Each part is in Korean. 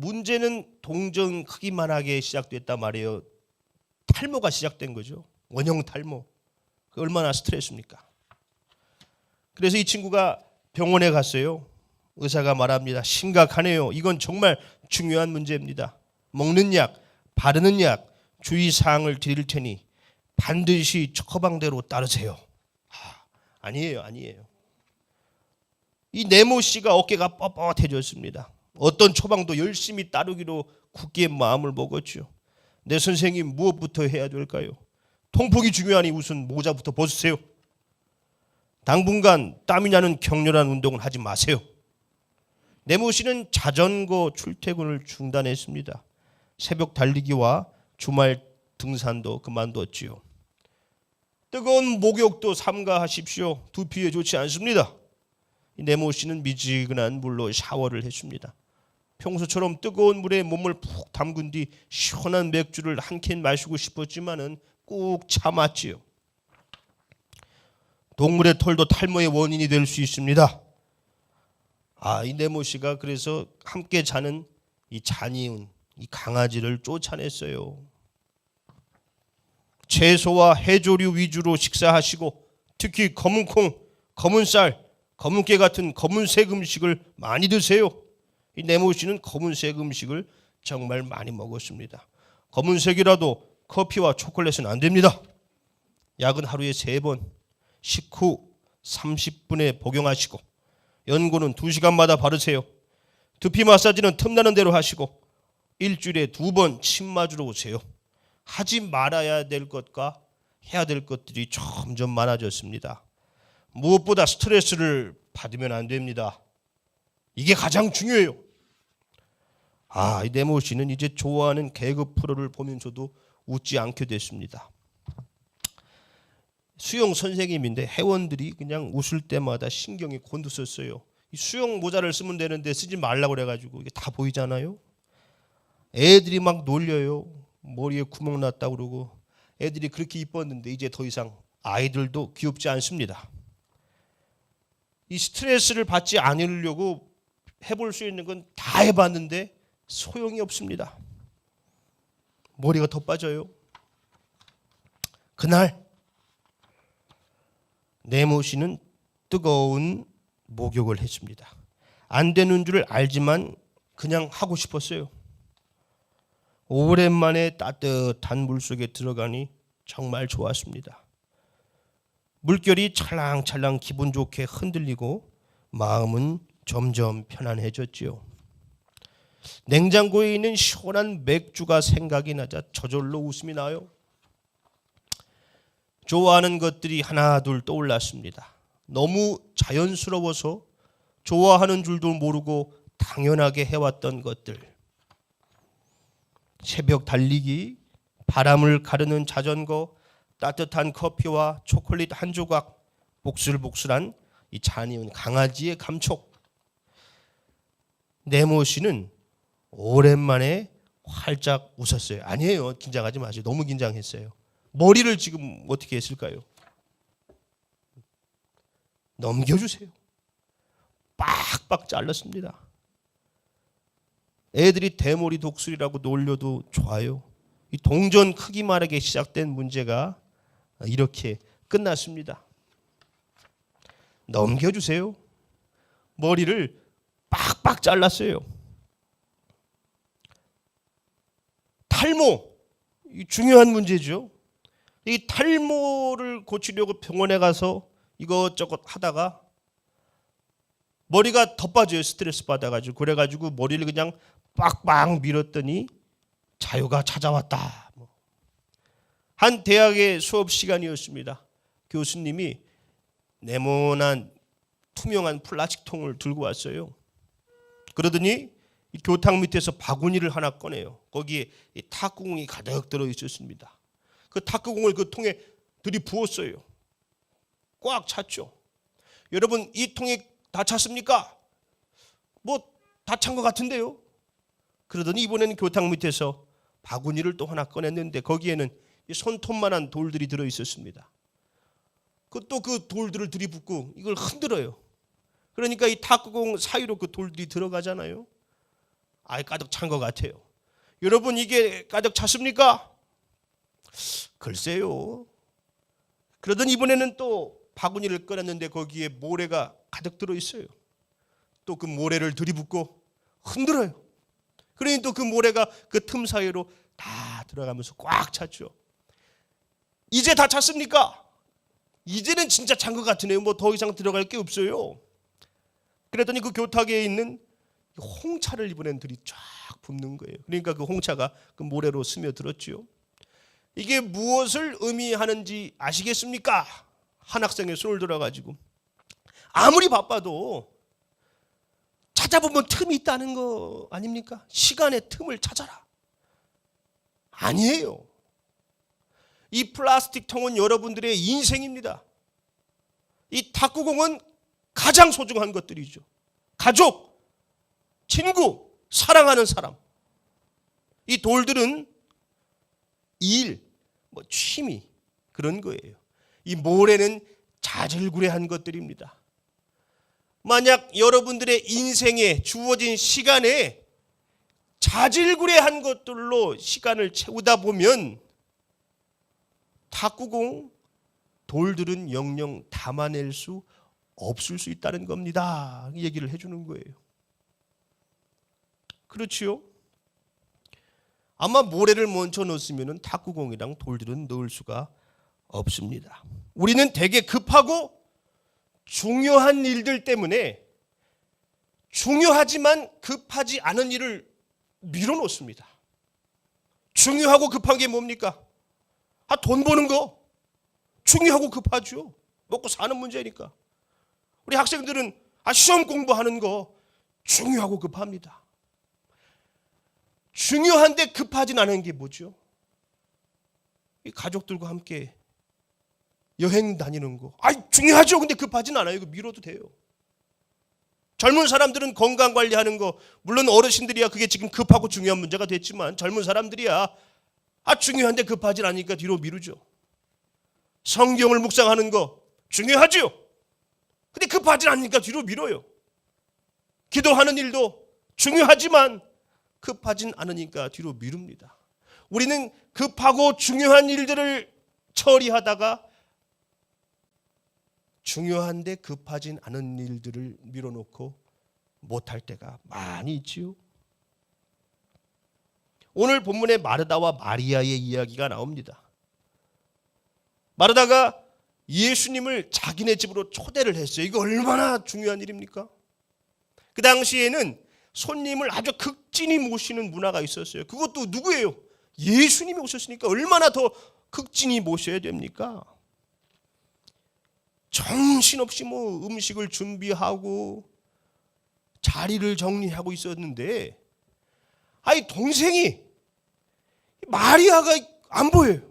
문제는 동전 크기만 하게 시작됐단 말이에요. 탈모가 시작된 거죠. 원형 탈모. 그 얼마나 스트레스입니까? 그래서 이 친구가 병원에 갔어요. 의사가 말합니다. 심각하네요. 이건 정말 중요한 문제입니다. 먹는 약, 바르는 약, 주의 사항을 드릴 테니 반드시 처방대로 따르세요. 아, 아니에요, 아니에요. 이 네모 씨가 어깨가 뻣뻣해졌습니다. 어떤 처방도 열심히 따르기로 굳게 마음을 먹었죠. 내 선생님 무엇부터 해야 될까요? 통풍이 중요하니 우선 모자부터 벗으세요. 당분간 땀이 나는 격렬한 운동은 하지 마세요. 네모 씨는 자전거 출퇴근을 중단했습니다. 새벽 달리기와 주말 등산도 그만뒀지요. 뜨거운 목욕도 삼가하십시오. 두피에 좋지 않습니다. 이 네모 씨는 미지근한 물로 샤워를 했습니다. 평소처럼 뜨거운 물에 몸을 푹 담근 뒤 시원한 맥주를 한 캔 마시고 싶었지만은 꾹 참았지요. 동물의 털도 탈모의 원인이 될 수 있습니다. 아, 이 네모 씨가 그래서 함께 자는 이 잔이운 이 강아지를 쫓아냈어요. 채소와 해조류 위주로 식사하시고 특히 검은 콩, 검은 쌀, 검은 깨 같은 검은색 음식을 많이 드세요. 이 네모 씨는 검은색 음식을 정말 많이 먹었습니다. 검은색이라도 커피와 초콜릿은 안 됩니다. 약은 하루에 세 번, 식후 30분에 복용하시고 연고는 2시간마다 바르세요. 두피 마사지는 틈나는 대로 하시고 일주일에 두 번 침 맞으러 오세요. 하지 말아야 될 것과 해야 될 것들이 점점 많아졌습니다. 무엇보다 스트레스를 받으면 안 됩니다. 이게 가장 중요해요. 아, 이 네모 씨는 이제 좋아하는 개그 프로를 보면서도 웃지 않게 됐습니다. 수영 선생님인데 회원들이 그냥 웃을 때마다 신경이 곤두섰어요. 이 수영 모자를 쓰면 되는데 쓰지 말라고 그래가지고 이게 다 보이잖아요. 애들이 막 놀려요. 머리에 구멍 났다 그러고 애들이 그렇게 이뻤는데 이제 더 이상 아이들도 귀엽지 않습니다. 이 스트레스를 받지 않으려고 해볼 수 있는 건 다 해봤는데 소용이 없습니다. 머리가 더 빠져요. 그날 네모 씨는 뜨거운 목욕을 했습니다. 안 되는 줄을 알지만 그냥 하고 싶었어요. 오랜만에 따뜻한 물 속에 들어가니 정말 좋았습니다. 물결이 찰랑찰랑 기분 좋게 흔들리고 마음은 점점 편안해졌지요. 냉장고에 있는 시원한 맥주가 생각이 나자 저절로 웃음이 나요. 좋아하는 것들이 하나 둘 떠올랐습니다. 너무 자연스러워서 좋아하는 줄도 모르고 당연하게 해왔던 것들. 새벽 달리기, 바람을 가르는 자전거, 따뜻한 커피와 초콜릿 한 조각, 복슬복슬한 이 잔이은 강아지의 감촉. 네모 씨는 오랜만에 활짝 웃었어요. 아니에요. 긴장하지 마세요. 너무 긴장했어요. 머리를 지금 어떻게 했을까요? 넘겨주세요. 빡빡 잘랐습니다. 애들이 대머리 독수리라고 놀려도 좋아요. 이 동전 크기만하게 시작된 문제가 이렇게 끝났습니다. 넘겨주세요. 머리를 빡빡 잘랐어요. 탈모 이 중요한 문제죠. 이 탈모를 고치려고 병원에 가서 이것저것 하다가 머리가 더 빠져요. 스트레스 받아가지고 그래가지고 머리를 그냥 빡빡 밀었더니 자유가 찾아왔다. 뭐. 한 대학의 수업 시간이었습니다. 교수님이 네모난 투명한 플라스틱 통을 들고 왔어요. 그러더니 이 교탁 밑에서 바구니를 하나 꺼내요. 거기에 이 탁구공이 가득 들어 있었습니다. 그 탁구공을 그 통에 들이 부었어요. 꽉 찼죠. 여러분 이 통에 다 찼습니까? 뭐 다 찬 것 같은데요. 그러더니 이번에는 교탁 밑에서 바구니를 또 하나 꺼냈는데 거기에는 이 손톱만한 돌들이 들어 있었습니다. 그 또 그 돌들을 들이붓고 이걸 흔들어요. 그러니까 이 탁구공 사이로 그 돌들이 들어가잖아요. 아예 가득 찬 것 같아요. 여러분 이게 가득 찼습니까? 글쎄요. 그러던 이번에는 또 바구니를 꺼냈는데 거기에 모래가 가득 들어 있어요. 또 그 모래를 들이붓고 흔들어요. 그러니 또 그 모래가 그 틈 사이로 다 들어가면서 꽉 찼죠. 이제 다 찼습니까? 이제는 진짜 찬 것 같으네요. 뭐 더 이상 들어갈 게 없어요. 그랬더니 그 교탁에 있는 홍차를 이번엔 들이 쫙 붓는 거예요. 그러니까 그 홍차가 그 모래로 스며들었지요. 이게 무엇을 의미하는지 아시겠습니까? 한 학생의 손을 들어가지고 아무리 바빠도 찾아보면 틈이 있다는 거 아닙니까? 시간의 틈을 찾아라. 아니에요. 이 플라스틱 통은 여러분들의 인생입니다. 이 탁구공은 가장 소중한 것들이죠. 가족, 친구, 사랑하는 사람. 이 돌들은 일, 뭐 취미 그런 거예요. 이 모래는 자질구레한 것들입니다. 만약 여러분들의 인생에 주어진 시간에 자질구레한 것들로 시간을 채우다 보면 탁구공 돌들은 영영 담아낼 수 없을 수 있다는 겁니다. 이 얘기를 해주는 거예요. 그렇지요? 아마 모래를 먼저 넣었으면 탁구공이랑 돌들은 넣을 수가 없습니다. 우리는 되게 급하고 중요한 일들 때문에 중요하지만 급하지 않은 일을 밀어놓습니다. 중요하고 급한 게 뭡니까? 아, 돈 버는 거 중요하고 급하죠. 먹고 사는 문제니까. 우리 학생들은 아, 시험 공부하는 거 중요하고 급합니다. 중요한데 급하진 않은 게 뭐죠? 이 가족들과 함께 여행 다니는 거. 아, 중요하죠. 근데 급하진 않아요. 이거 미뤄도 돼요. 젊은 사람들은 건강 관리하는 거 물론 어르신들이야 그게 지금 급하고 중요한 문제가 됐지만 젊은 사람들이야 아 중요한데 급하진 않으니까 뒤로 미루죠. 성경을 묵상하는 거 중요하죠. 근데 급하진 않으니까 뒤로 미뤄요. 기도하는 일도 중요하지만 급하진 않으니까 뒤로 미룹니다. 우리는 급하고 중요한 일들을 처리하다가 중요한데 급하진 않은 일들을 밀어놓고 못할 때가 많이 있지요. 오늘 본문에 마르다와 마리아의 이야기가 나옵니다. 마르다가 예수님을 자기네 집으로 초대를 했어요. 이거 얼마나 중요한 일입니까? 그 당시에는 손님을 아주 극진히 모시는 문화가 있었어요. 그것도 누구예요? 예수님이 오셨으니까 얼마나 더 극진히 모셔야 됩니까? 정신없이 뭐 음식을 준비하고 자리를 정리하고 있었는데 아이 동생이 마리아가 안 보여요.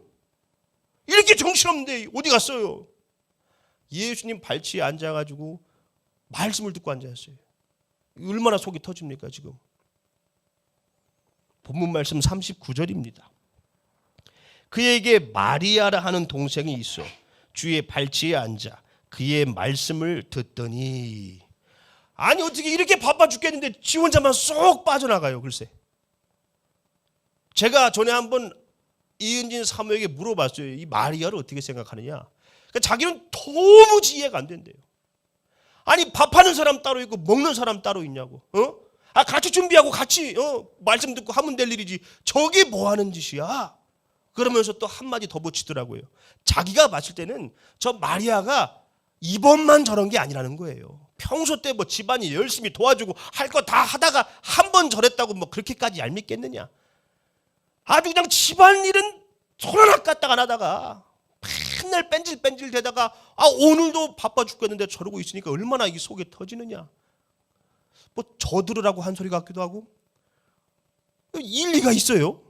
이렇게 정신없는데 어디 갔어요? 예수님 발치에 앉아가지고 말씀을 듣고 앉아있어요. 얼마나 속이 터집니까 지금? 본문 말씀 39절입니다. 그에게 마리아라 하는 동생이 있어 주의 발치에 앉아 그의 말씀을 듣더니 아니 어떻게 이렇게 바빠 죽겠는데 지 혼자만 쏙 빠져나가요 글쎄 제가 전에 한번 이은진 사모에게 물어봤어요 이 마리아를 어떻게 생각하느냐 그러니까 자기는 도무지 이해가 안 된대요 아니 밥하는 사람 따로 있고 먹는 사람 따로 있냐고 어? 아 같이 준비하고 같이 어? 말씀 듣고 하면 될 일이지 저게 뭐 하는 짓이야 그러면서 또 한마디 더 붙이더라고요 자기가 봤을 때는 저 마리아가 이번만 저런 게 아니라는 거예요. 평소 때 뭐 집안이 열심히 도와주고 할 거 다 하다가 한 번 저랬다고 뭐 그렇게까지 얄밉겠느냐. 아주 그냥 집안일은 손 하나 까딱 안 하다가 맨날 뺀질뺀질 대다가 아 오늘도 바빠 죽겠는데 저러고 있으니까 얼마나 이 속에 터지느냐. 뭐 저들으라고 한 소리 같기도 하고 일리가 있어요.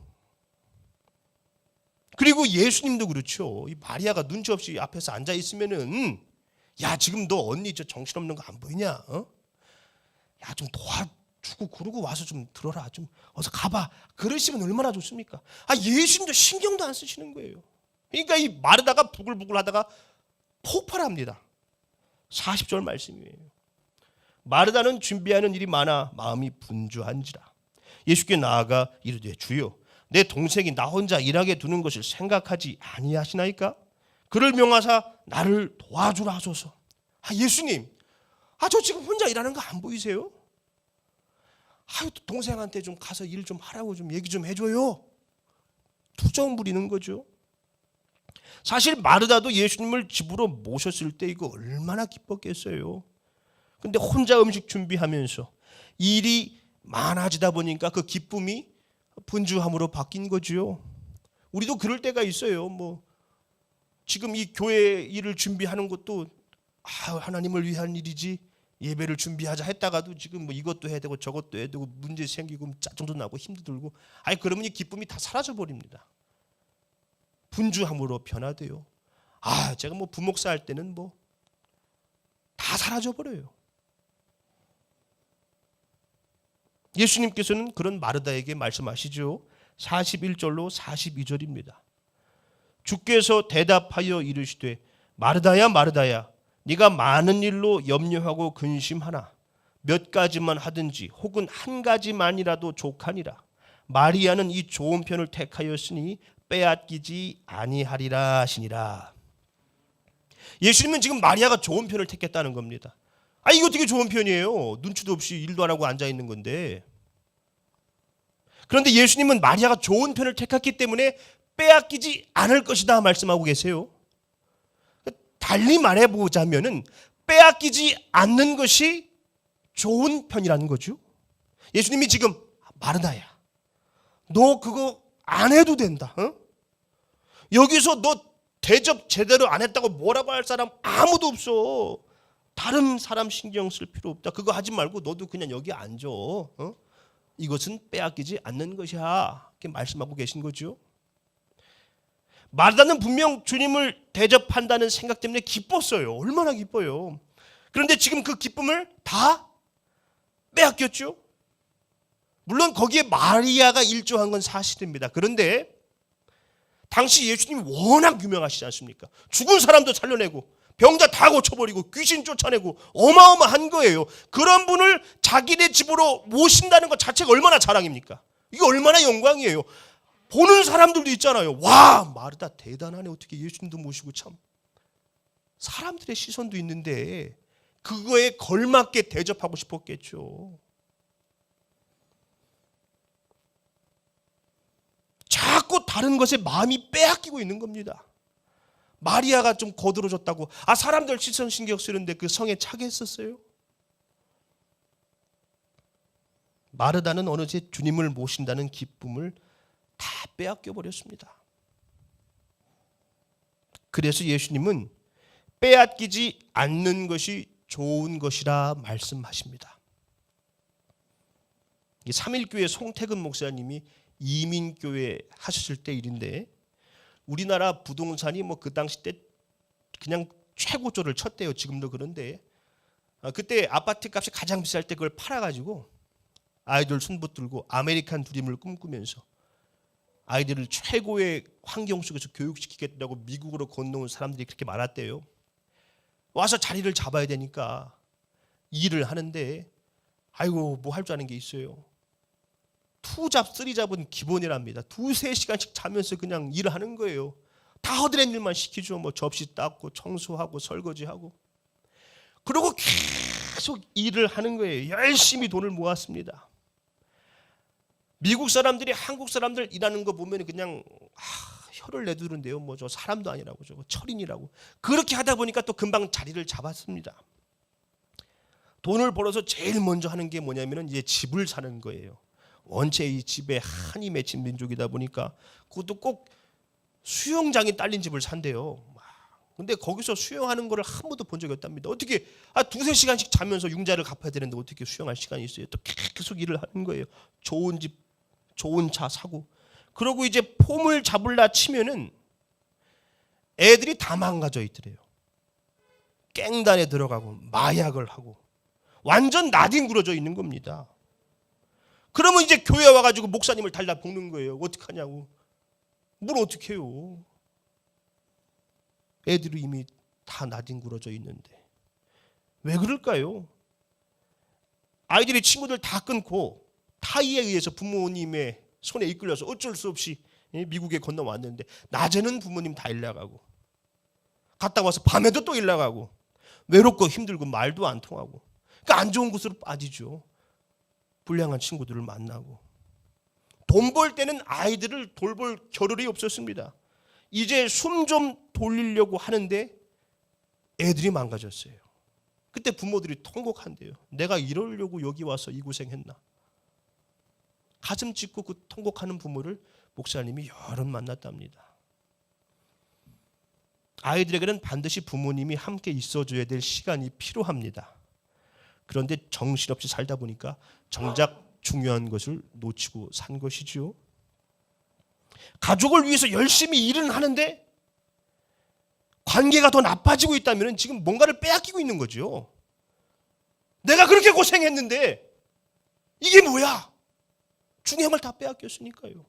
그리고 예수님도 그렇죠. 이 마리아가 눈치 없이 앞에서 앉아 있으면은 야 지금 너 언니 저 정신없는 거 안 보이냐? 어? 야좀 도와주고 그러고 와서 좀 들어라. 좀 어서 가봐. 그러시면 얼마나 좋습니까? 아 예수님도 신경도 안 쓰시는 거예요. 그러니까 이 마르다가 부글부글 하다가 폭발합니다. 40절 말씀이에요. 마르다는 준비하는 일이 많아 마음이 분주한지라. 예수께 나아가 이르되 주여 내 동생이 나 혼자 일하게 두는 것을 생각하지 아니하시나이까? 그를 명하사 나를 도와주라 하소서. 아 예수님, 아 저 지금 혼자 일하는 거 안 보이세요? 아유 동생한테 좀 가서 일 좀 하라고 좀 얘기 좀 해줘요. 투정 부리는 거죠. 사실 마르다도 예수님을 집으로 모셨을 때 이거 얼마나 기뻤겠어요. 근데 혼자 음식 준비하면서 일이 많아지다 보니까 그 기쁨이 분주함으로 바뀐 거지요. 우리도 그럴 때가 있어요. 뭐 지금 이 교회 일을 준비하는 것도 아, 하나님을 위한 일이지 예배를 준비하자 했다가도 지금 뭐 이것도 해야 되고 저것도 해야 되고 문제 생기고 짜증도 나고 힘도 들고 아니 그러면 이 기쁨이 다 사라져 버립니다. 분주함으로 변화돼요. 아 제가 뭐 부목사 할 때는 뭐 다 사라져 버려요. 예수님께서는 그런 마르다에게 말씀하시죠. 41절로 42절입니다. 주께서 대답하여 이르시되 마르다야 마르다야 네가 많은 일로 염려하고 근심하나 몇 가지만 하든지 혹은 한 가지만이라도 족하니라 마리아는 이 좋은 편을 택하였으니 빼앗기지 아니하리라 하시니라 예수님은 지금 마리아가 좋은 편을 택했다는 겁니다 아 이거 되게 좋은 편이에요 눈치도 없이 일도 안 하고 앉아 있는 건데 그런데 예수님은 마리아가 좋은 편을 택했기 때문에 빼앗기지 않을 것이다 말씀하고 계세요. 달리 말해보자면은 빼앗기지 않는 것이 좋은 편이라는 거죠. 예수님이 지금 마르다야, 너 그거 안 해도 된다. 어? 여기서 너 대접 제대로 안 했다고 뭐라고 할 사람 아무도 없어. 다른 사람 신경 쓸 필요 없다. 그거 하지 말고 너도 그냥 여기 앉아. 어? 이것은 빼앗기지 않는 것이야. 이렇게 말씀하고 계신 거죠. 마르다는 분명 주님을 대접한다는 생각 때문에 기뻤어요. 얼마나 기뻐요. 그런데 지금 그 기쁨을 다 빼앗겼죠. 물론 거기에 마리아가 일조한 건 사실입니다. 그런데 당시 예수님이 워낙 유명하시지 않습니까? 죽은 사람도 살려내고 병자 다 고쳐버리고 귀신 쫓아내고 어마어마한 거예요. 그런 분을 자기네 집으로 모신다는 것 자체가 얼마나 자랑입니까? 이게 얼마나 영광이에요. 보는 사람들도 있잖아요. 와 마르다 대단하네 어떻게 예수님도 모시고 참 사람들의 시선도 있는데 그거에 걸맞게 대접하고 싶었겠죠. 자꾸 다른 것에 마음이 빼앗기고 있는 겁니다. 마리아가 좀 거들어졌다고 아 사람들 시선 신경 쓰는데 그 성에 차게 했었어요. 마르다는 어느새 주님을 모신다는 기쁨을 다 빼앗겨 버렸습니다. 그래서 예수님은 빼앗기지 않는 것이 좋은 것이라 말씀하십니다. 이 삼일교회 송태근 목사님이 이민교회 하셨을 때 일인데 우리나라 부동산이 뭐 그 당시 때 그냥 최고조를 쳤대요. 지금도 그런데 아, 그때 아파트 값이 가장 비쌀 때 그걸 팔아가지고 아이들 손 붙들고 아메리칸 드림을 꿈꾸면서 아이들을 최고의 환경 속에서 교육시키겠다고 미국으로 건너온 사람들이 그렇게 많았대요. 와서 자리를 잡아야 되니까 일을 하는데 아이고 뭐 할 줄 아는 게 있어요. 투잡 쓰리잡은 기본이랍니다. 두세 시간씩 자면서 그냥 일을 하는 거예요. 다 허드렛 일만 시키죠. 뭐 접시 닦고 청소하고 설거지하고. 그리고 계속 일을 하는 거예요. 열심히 돈을 모았습니다. 미국 사람들이 한국 사람들 일하는 거 보면 그냥 아, 혀를 내두른데요. 뭐 저 사람도 아니라고 저거 철인이라고. 그렇게 하다 보니까 또 금방 자리를 잡았습니다. 돈을 벌어서 제일 먼저 하는 게 뭐냐면은 이제 집을 사는 거예요. 원체 이 집에 한이 맺힌 민족이다 보니까 그것도 꼭 수영장이 딸린 집을 산대요. 근데 거기서 수영하는 거를 한 번도 본 적이 없답니다. 어떻게 아 두세 시간씩 자면서 융자를 갚아야 되는데 어떻게 수영할 시간이 있어요? 또 계속 일을 하는 거예요. 좋은 집, 좋은 차 사고. 그러고 이제 폼을 잡을라 치면은 애들이 다 망가져 있더래요. 깽단에 들어가고 마약을 하고 완전 나뒹굴어져 있는 겁니다. 그러면 이제 교회 와가지고 목사님을 달라 볶는 거예요. 어떡하냐고. 뭘 어떻게 해요. 애들이 이미 다 나뒹굴어져 있는데. 왜 그럴까요? 아이들이 친구들 다 끊고 타이에 의해서 부모님의 손에 이끌려서 어쩔 수 없이 예, 미국에 건너왔는데 낮에는 부모님 다 일 나가고 갔다 와서 밤에도 또 일 나가고 외롭고 힘들고 말도 안 통하고 그러니까 안 좋은 곳으로 빠지죠. 불량한 친구들을 만나고 돈 벌 때는 아이들을 돌볼 겨를이 없었습니다. 이제 숨 좀 돌리려고 하는데 애들이 망가졌어요. 그때 부모들이 통곡한대요. 내가 이러려고 여기 와서 이 고생했나? 가슴 찢고 그 통곡하는 부모를 목사님이 번 만났답니다. 아이들에게는 반드시 부모님이 함께 있어줘야 될 시간이 필요합니다. 그런데 정신없이 살다 보니까 정작 중요한 것을 놓치고 산 것이죠. 가족을 위해서 열심히 일은 하는데 관계가 더 나빠지고 있다면 지금 뭔가를 빼앗기고 있는 거죠. 내가 그렇게 고생했는데 이게 뭐야? 중요한 걸 다 빼앗겼으니까요.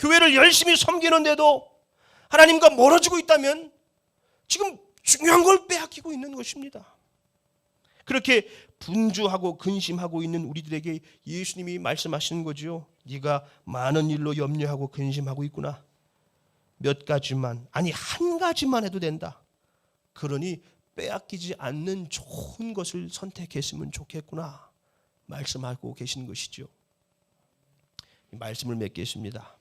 교회를 열심히 섬기는데도 하나님과 멀어지고 있다면 지금 중요한 걸 빼앗기고 있는 것입니다. 그렇게 분주하고 근심하고 있는 우리들에게 예수님이 말씀하시는 거죠. 네가 많은 일로 염려하고 근심하고 있구나. 몇 가지만 아니 한 가지만 해도 된다. 그러니 빼앗기지 않는 좋은 것을 선택했으면 좋겠구나. 말씀하고 계신 것이죠. 이 말씀을 맺겠습니다.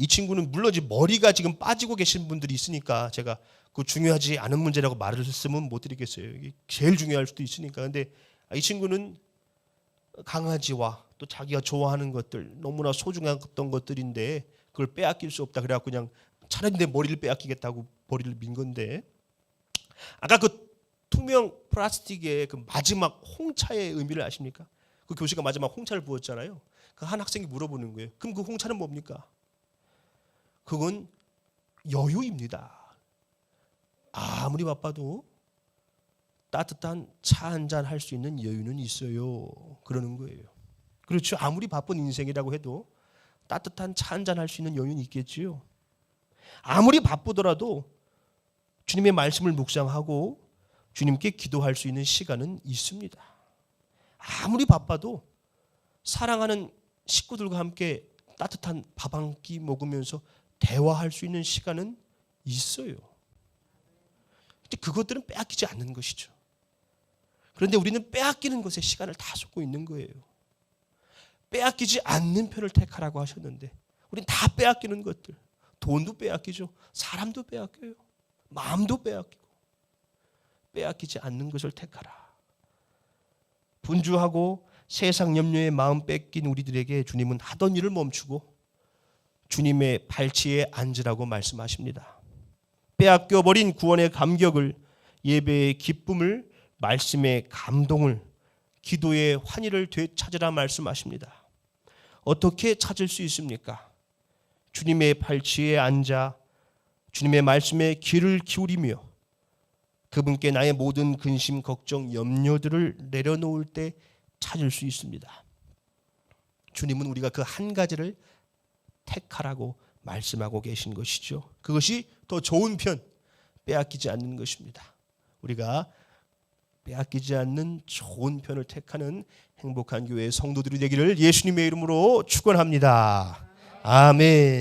이 친구는 물론 이제 머리가 지금 빠지고 계신 분들이 있으니까 제가 그 중요하지 않은 문제라고 말을 쓰면 못 드리겠어요. 이게 제일 중요할 수도 있으니까. 근데 이 친구는 강아지와 또 자기가 좋아하는 것들 너무나 소중했던 것들인데 그걸 빼앗길 수 없다. 그래갖고 그냥 차라리 내 머리를 빼앗기겠다고 머리를 민 건데 아까 그 투명 플라스틱의 그 마지막 홍차의 의미를 아십니까? 그 교수가 마지막 홍차를 부었잖아요. 그 한 학생이 물어보는 거예요. 그럼 그 홍차는 뭡니까? 그건 여유입니다. 아무리 바빠도 따뜻한 차 한 잔 할 수 있는 여유는 있어요. 그러는 거예요. 그렇죠. 아무리 바쁜 인생이라고 해도 따뜻한 차 한 잔 할 수 있는 여유는 있겠지요. 아무리 바쁘더라도 주님의 말씀을 묵상하고 주님께 기도할 수 있는 시간은 있습니다. 아무리 바빠도 사랑하는 식구들과 함께 따뜻한 밥 한 끼 먹으면서 대화할 수 있는 시간은 있어요. 근데 그것들은 빼앗기지 않는 것이죠. 그런데 우리는 빼앗기는 것에 시간을 다 쏟고 있는 거예요. 빼앗기지 않는 편을 택하라고 하셨는데 우린 다 빼앗기는 것들. 돈도 빼앗기죠. 사람도 빼앗겨요. 마음도 빼앗기고. 빼앗기지 않는 것을 택하라. 분주하고 세상 염려에 마음 뺏긴 우리들에게 주님은 하던 일을 멈추고 주님의 발치에 앉으라고 말씀하십니다. 빼앗겨 버린 구원의 감격을 예배의 기쁨을 말씀의 감동을 기도의 환희를 되찾으라 말씀하십니다. 어떻게 찾을 수 있습니까? 주님의 발치에 앉아 주님의 말씀에 귀를 기울이며 그분께 나의 모든 근심, 걱정, 염려들을 내려놓을 때 찾을 수 있습니다. 주님은 우리가 그 한 가지를 택하라고 말씀하고 계신 것이죠. 그것이 더 좋은 편, 빼앗기지 않는 것입니다. 우리가 빼앗기지 않는 좋은 편을 택하는 행복한 교회의 성도들이 되기를 예수님의 이름으로 축원합니다. 아멘.